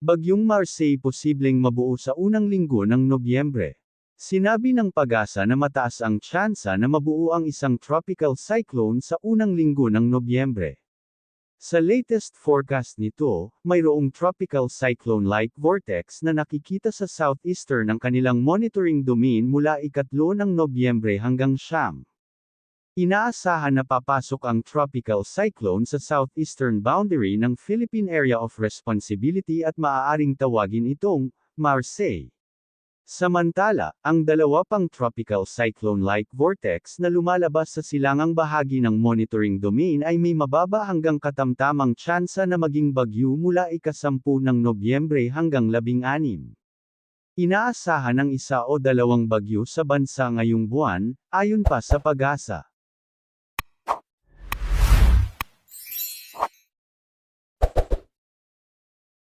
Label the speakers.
Speaker 1: Bagyong Marseille posibleng mabuo sa unang linggo ng Nobyembre. Sinabi ng pag-asa na mataas ang tsansa na mabuo ang isang tropical cyclone sa unang linggo ng Nobyembre. Sa latest forecast nito, mayroong tropical cyclone-like vortex na nakikita sa southeastern ng kanilang monitoring domain mula ikatlo ng Nobyembre hanggang siyam. Inaasahan na papasok ang tropical cyclone sa southeastern boundary ng Philippine Area of Responsibility at maaaring tawagin itong Marseille. Samantala, ang dalawa pang tropical cyclone-like vortex na lumalabas sa silangang bahagi ng monitoring domain ay may mababa hanggang katamtamang tsansa na maging bagyo mula ikasampu ng Nobyembre hanggang labing-anim. Inaasahan ng isa o dalawang bagyo sa bansa ngayong buwan, ayon pa sa pag-asa.